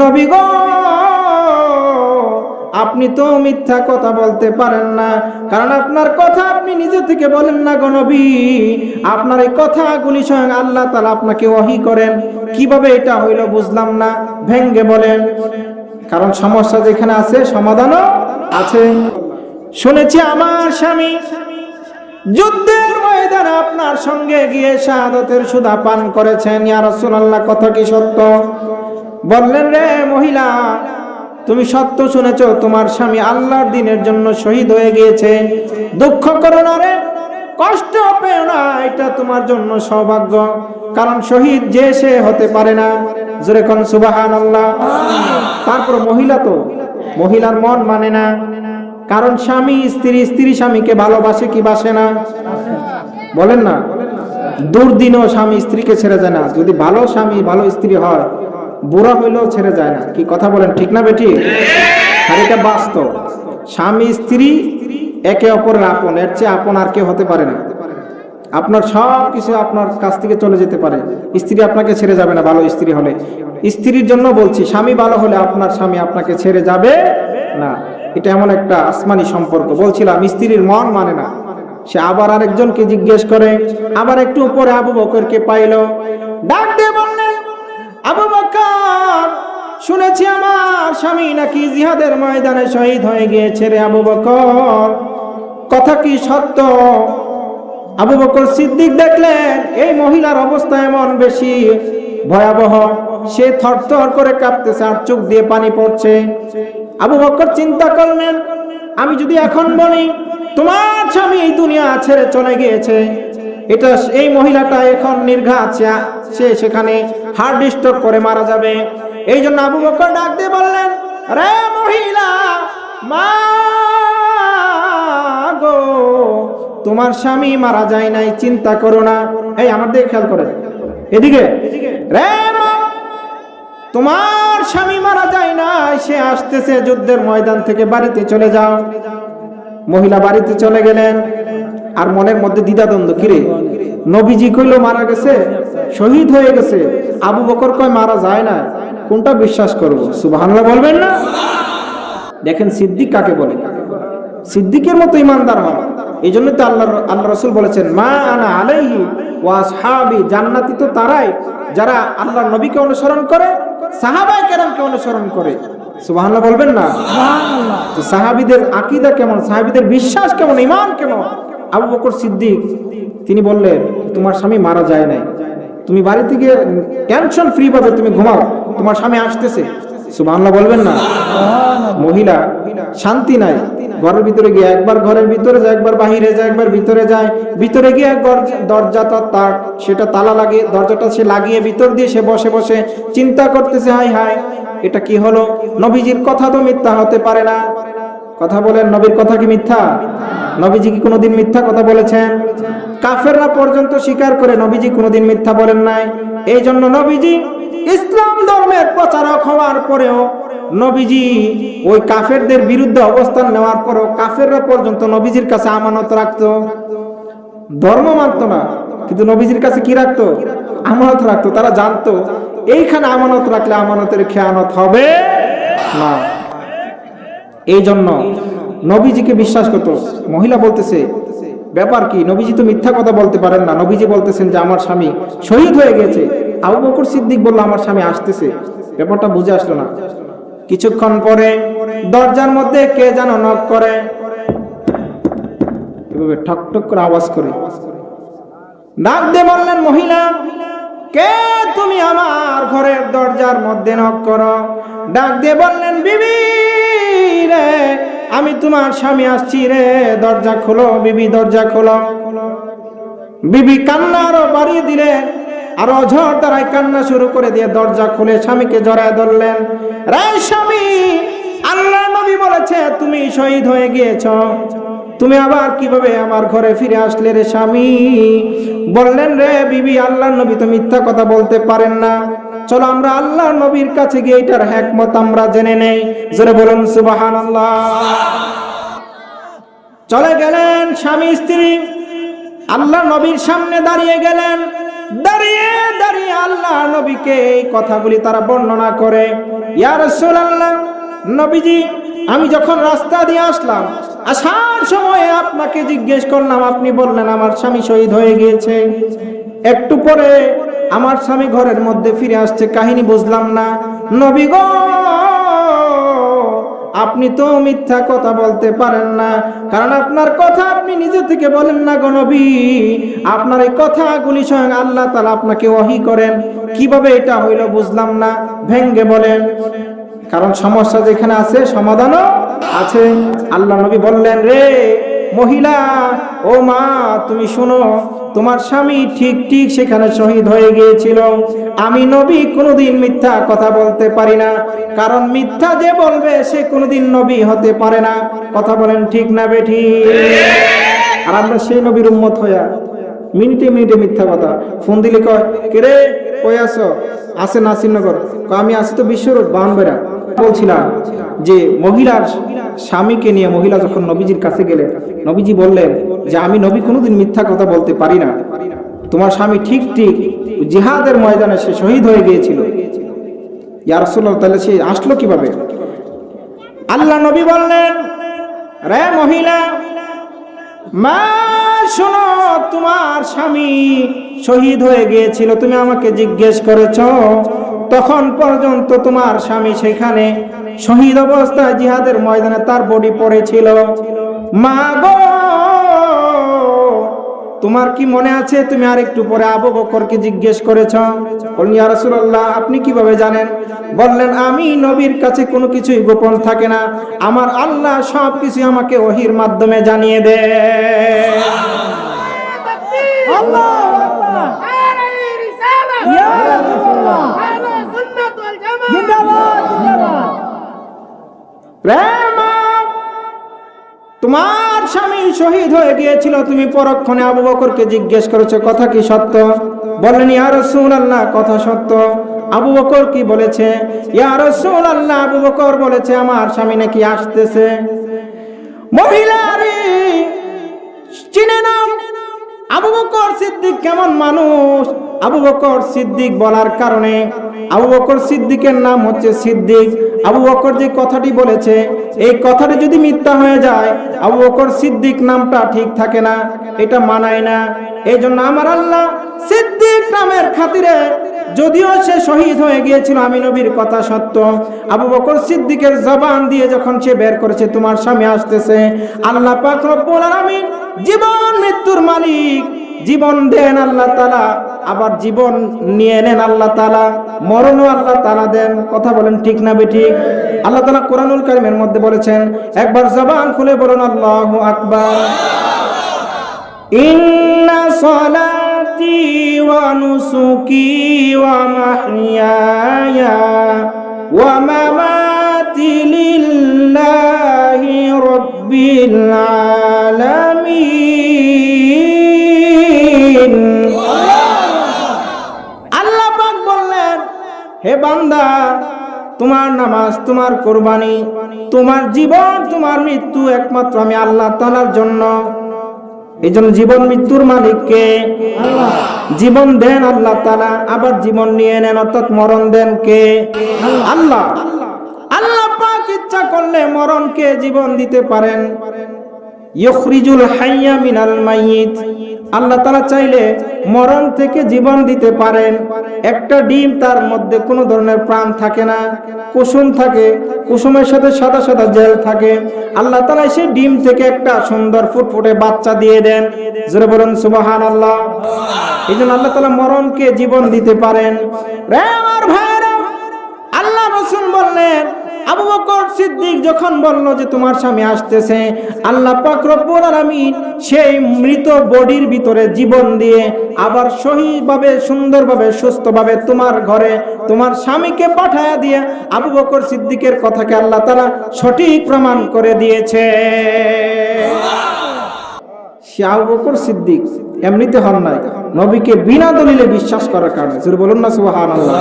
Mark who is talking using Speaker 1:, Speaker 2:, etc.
Speaker 1: নবী গো, আপনি তো মিথ্যা কথা বলতে পারেন না। কারণ আপনার কথা আপনি নিজে থেকে বলেন না গো আপনার এই কথাগুলি স্বয়ং আল্লাহ তালা আপনাকে ওহী করেন। কীভাবে এটা হইল বুঝলাম না। ভেঙ্গে বলেন। কারণ সমস্যা যেখানে আছে, সমাধানও আছে। শুনেছি আমার স্বামী যুদ্ধের ময়দানে আপনার সঙ্গে গিয়ে শাহাদতের সুধা পান করেছেন। ইয়া রাসূলুল্লাহ, কথা কি সত্য? বললেন, রে মহিলা, তুমি সত্য শুনেছ, তোমার স্বামী আল্লাহর দিনের জন্য শহীদ হয়ে গিয়েছে। দুঃখ করো না রে, কষ্ট পেও না, এটা তোমার জন্য সৌভাগ্য। কারণ শহীদ যে সে হতে পারে না। জোরে কোন সুবাহান আল্লাহ তারপর মহিলা তো, মহিলার মন মানে না। কারণ স্বামী, স্ত্রী স্ত্রী স্বামীকে ভালোবাসে কি বাসে না? বলেন না। দুর্দিনও স্বামী স্ত্রীকে ছেড়ে যায় না। যদি ভালো স্বামী, ভালো স্ত্রী হয় বুড়া হইলেও ছেড়ে যায় না। কি কথা বলেন, ঠিক না বেটি? আর এটা বাস্তব। স্বামী, স্ত্রী, একে অপরের আপন, এর চেয়ে আপন আর কেউ হতে পারে না। আপনার সব কিছু আপনার কাছ থেকে চলে যেতে পারে। স্ত্রী আপনাকে ছেড়ে যাবে না, ভালো স্ত্রী হলে। স্ত্রীর জন্য বলছি, স্বামী ভালো হলে আপনার স্বামী আপনাকে ছেড়ে যাবে না। এটা এমন একটা আসমানি সম্পর্ক। বলছিলাম, স্ত্রীর মন মানে না। সে আবার আরেকজনকে জিজ্ঞেস করে, আবার একটু উপরে আবু বকরকে পাইল। ডাক বললেন আবু বকর, শুনেছি আমার স্বামী নাকি জিহাদের ময়দানে শহীদ হয়ে গিয়েছে রে আবু বকর। কথা কি সত্য? আবু বকর সিদ্দিক দেখলেন, এই মহিলার অবস্থা এমন বেশি ভয়াবহ, সে থরথর করে কাঁপতেছে আর চোখ দিয়ে পানি পড়ছে। আবু বকর চিন্তা করলেন, আমি যদি এখন বলি, তোমার স্বামী এই দুনিয়া ছেড়ে চলে গিয়েছে এটা এই মহিলাটা এখন নির্ঘাত, সে- সেখানে হার্ট স্ট্রোক করে মারা যাবে। এই জন্য আবু বকর ডাক দিয়ে বললেন, রে মহিলা, মা গো, তোমার স্বামী মারা যায় নাই, চিন্তা করো না। এই, আমার দিকে খেয়াল করে। এদিকে, রে তোমার স্বামী মারা যায় না সে আসতেছে যুদ্ধের ময়দান থেকে বাড়িতে চলে যাও। মহিলা বাড়িতে চলে গেলেন। আর মনের মধ্যে দ্বিধাদ্বন্দ্ব কিরে নবীজি কইলো মারা গেছে শহীদ হয়ে গেছে। আবু বকর কয় মারা যায় না। কোনটা বিশ্বাস করব? সুবহানাল্লাহ বলবেন না? দেখেন সিদ্দিক কাকে বলে? সিদ্দিকের মতো ইমানদার হন। এই জন্য তো আল্লাহ আল্লাহ রসুল বলেছেন মা আনা আলাইহি ওয়া সাহাবি জান্নাতি তো তারাই। যারা আল্লাহর নবীকে অনুসরণ করে সাহাবায়ে কেরামকে অনুসরণ করে। সুবহানাল্লাহ বলবেন না? তো সাহাবীদের আকীদা কেমন? সাহাবীদের বিশ্বাস কেমন? ঈমান কেমন? আবু বকর সিদ্দিক, তিনি বললেন, তোমার স্বামী মারা যায় নাই। তুমি বাড়িতে গিয়ে টেনশন ফ্রি ভাবে তুমি ঘুমাও। তোমার স্বামী আসতেছে। সুবহানাল্লাহ বলবেন না। মহিলা, শান্তি নাই। ঘরের ভিতরে গিয়ে একবার ঘরের ভিতরে যায়, একবার বাহিরে যায়, একবার ভিতরে যায়। ভিতরে গিয়ে দরজা- দরজাটা তার সেটা তালা লাগে দরজাটা সে লাগিয়ে ভিতর দিয়ে সে বসে বসে চিন্তা করতেছে হাই হাই এটা কি হলো? নবীজির কথা তো মিথ্যা হতে পারে না। কথা বলেন, নবীর কথা কি মিথ্যা? নবীজি কি কোনোদিন মিথ্যা কথা বলেছেন? কাফেররা পর্যন্ত স্বীকার করে নবীজি কোনোদিন মিথ্যা বলেন নাই। এই জন্য নবীজি ইসলাম ধর্মের প্রচারক হওয়ার পরেও নবীজি ওই কাফেরদের বিরুদ্ধে অবস্থান নেওয়ার পরেও কাফেররা পর্যন্ত নবীজির কাছে আমানত রাখতো। ধর্ম মানতো না, কিন্তু নবীজির কাছে কি রাখতো? আমানত রাখতো, তারা জানতো, এইখানে আমানত রাখলে আমানতের খেয়ানত হবে না। এই জন্য নবীজিকে বিশ্বাস করতো। মহিলা বলতেছে, ব্যাপার কি? নবীজি তো মিথ্যা কথা বলতে পারেন না। নবীজি বলতেছেন যে, আমার স্বামী শহীদ হয়ে গেছে। আবু বকর সিদ্দিক বলল, আমার স্বামী আসতেছে। ব্যাপারটা বুঝে আসলো না। কিছুক্ষণ পরে দরজার মধ্যে কে যেন নক করে। এভাবে ঠক ঠক করে আওয়াজ করে। ডাক দিয়ে বললেন, মহিলা, কে তুমি আমার ঘরের দরজার মধ্যে নক করো? ডাক দিয়ে বললেন, বিবি রে আমি তোমার স্বামী আসছি রে, দরজা খোলো, বিবি দরজা খোলো। বিবি কান্না আরও বাড়িয়ে দিলেন আর অঝর দ্বারাই কান্না শুরু করে দিয়ে দরজা খুলে স্বামীকে জড়ায় ধরলেন। রে স্বামী আল্লাহ নবী বলেছে, তুমি শহীদ হয়ে গিয়েছ। তুমি আবার কীভাবে আমার ঘরে ফিরে আসলে রে স্বামী? বললেন, রে বিবি আল্লাহ নবী তো মিথ্যা কথা বলতে পারেন না। চলো আমরা আল্লাহ নবীর কাছে গিয়ে এটার হ্যাকমত আমরা জেনে নেই। জোরে বলুন সুবাহান চলে গেলেন স্বামী স্ত্রী। আল্লাহ নবীর সামনে দাঁড়িয়ে গেলেন। দাঁড়িয়ে দাঁড়িয়ে আল্লাহ নবীকে এই কথাগুলি তারা বর্ণনা করে। ইয়া রাসূলুল্লাহ, নবীজি, আমি যখন রাস্তা দিয়ে আসলাম, আসার সময় আপনাকে জিজ্ঞেস করলাম, আপনি বললেন, আমার স্বামী শহীদ হয়ে গিয়েছে। একটু পরে আমার স্বামী ঘরের মধ্যে ফিরে আসছে, কাহিনী বুঝলাম না। নবী গো, আপনি তো মিথ্যা কথা বলতে পারেন না, কারণ আপনার কথা আপনি নিজে থেকে বলেন না গো নবী। আপনার এই কথাগুলি স্বয়ং আল্লাহ তাআলা আপনাকে ওহী করেন। কীভাবে এটা হইল বুঝলাম না, ভেঙ্গে বলেন। কারণ সমস্যা যেখানে আছে, সমাধানও আছে। আল্লাহ নবী বললেন, রে মহিলা, ও মা, তুমি শোনো তোমার স্বামী ঠিক ঠিক সেখানে শহীদ হয়ে গিয়েছিল। আমি নবী কোনোদিন মিথ্যা কথা বলতে পারি না। কারণ মিথ্যা যে বলবে, সে কোনোদিন নবী হতে পারে না। কথা বলেন ঠিক না, বেঠি? আর আমরা সেই নবীর উম্মত হইয়া মিনিটে মিনিটে মিথ্যা কথা ফোন দিলে কয়, কে রে? কই আছো? আছে নাসিরনগর। আমি আছি তো বিশ্বরোড বাহনবেরা বলছিলাম যে মহিলার স্বামীকে নিয়ে মহিলা যখন নবীজির কাছে গেলেন, নবীজি বললেন যে আমি নবী কোনোদিন মিথ্যা কথা বলতে পারি না। তোমার স্বামী ঠিক ঠিক জিহাদের ময়দানে সে শহীদ হয়ে গিয়েছিল। ইয়ারসুল্লাহ তাহলে সে আসলো কীভাবে? আল্লাহ নবী বললেন, রে মহিলা, মা, শোনো, তোমার স্বামী শহীদ হয়ে গিয়েছিল, তুমি আমাকে জিজ্ঞেস করেছ, তখন পর্যন্ত তোমার স্বামী সেখানে শহীদ অবস্থায় জিহাদের ময়দানে তার বডি পড়েছিল। মা গো তোমার কি মনে আছে? তুমি আর একটু পরে আবু বকরকে জিজ্ঞেস করেছ। ইয়া রাসূলুল্লাহ আপনি কীভাবে জানেন? বললেন আমি নবীর কাছে কোনো কিছুই গোপন থাকে না। আমার আল্লাহ সব কিছু আমাকে ওহির মাধ্যমে জানিয়ে দে। স্বামী শহীদ হয়ে গিয়েছিল, তুমি পরক্ষণে আবু বকরকে জিজ্ঞেস করেছ, কথা কি সত্য? বললেন, ইয়া রাসূলুল্লাহ, কথা সত্য। আবু বকর কি বলেছে? ইয়া রাসূলুল্লাহ, আবু বকর বলেছে, আমার স্বামী নাকি আসতেছে। মহিলারে চিনে নাও আবু বকর সিদ্দিক কেমন মানুষ? আবু বকর সিদ্দিক বলার কারণে আবু বকর সিদ্দিকের নাম হচ্ছে সিদ্দিক। আবু বকর যে কথাটি বলেছে, এই কথাটি যদি মিথ্যা হয়ে যায়, আবু বকর সিদ্দিক নামটা ঠিক থাকে না, এটা মানায় না। এই জন্য আমার আল্লাহ সিদ্দিক নামের খাতিরে যদিও সে শহীদ হয়ে গিয়েছিল, আমি নবীর কথা সত্য। আবু বকর সিদ্দিকের জবান দিয়ে যখন সে বের করেছে, তোমার স্বামী আসতেছে। আল্লাহ পাক রব্বুল আলামিন জীবন মৃত্যুর মালিক, জীবন দেন আল্লাহ তালা আবার জীবন নিয়ে নেন আল্লাহ তালা মরণও আল্লাহ তালা দেন। কথা বলেন ঠিক না বেঠিক আল্লাহ তালা কোরআনুল কারিমের মধ্যে বলেছেন, একবার জবান খুলে বলুন, আল্লাহ আকবার। إن صلاتي ونسكي ومحياي ومماتي لله رب العالمين আল্লাহ পাক বললেন হে বান্দা তোমার নামাজ তোমার কোরবানি তোমার জীবন তোমার মৃত্যু একমাত্র আমি আল্লাহ তাআলার জন্য এই জন্য জীবন মৃত্যুর মালিককে জীবন দেন আল্লাহ তালা আবার জীবন নিয়ে নেন অর্থাৎ মরণ দেন কে? আল্লাহ। আল্লাহ পাক ইচ্ছা করলে মরণকে জীবন দিতে পারেন। ইখরিজুল হাইয়া মিনাল মাইয়িত। আল্লাহ তাআলা চাইলে মরণ থেকে জীবন দিতে পারেন। একটা ডিম তার মধ্যে কোনো ধরনের প্রাণ থাকে না, কুসুম থাকে, কুসুমের সাথে সাদা সাদা জেল থাকে। আল্লাহ তাআলা সেই ডিম থেকে একটা সুন্দর ফুটফুটে বাচ্চা দিয়ে দেন। জোরে বলুন, সুবহানাল্লাহ। এই জন্য আল্লাহ তাআলা মরণকে জীবন দিতে পারেন। রে আমার ভাইরা, আল্লাহ রসুল বললেন আবু বকর সিদ্দিক যখন বলল যে তোমার স্বামী আসতেছে, আল্লাহ পাক রব্বুল আলামিন সেই মৃত বডির ভিতরে জীবন দিয়ে আবার সহিভাবে, সুন্দরভাবে, সুস্থভাবে তোমার ঘরে তোমার স্বামীকে পাঠায়া দিয়ে আবু বকর সিদ্দিকের কথাকে আল্লাহ তাআলা সঠিক প্রমাণ করে দিয়েছে। আবু বকর সিদ্দিক এমনিতে হন নাই। নবীকে বিনা দলিলে বিশ্বাস করার কারণে। বলুন না সুবহানাল্লাহ।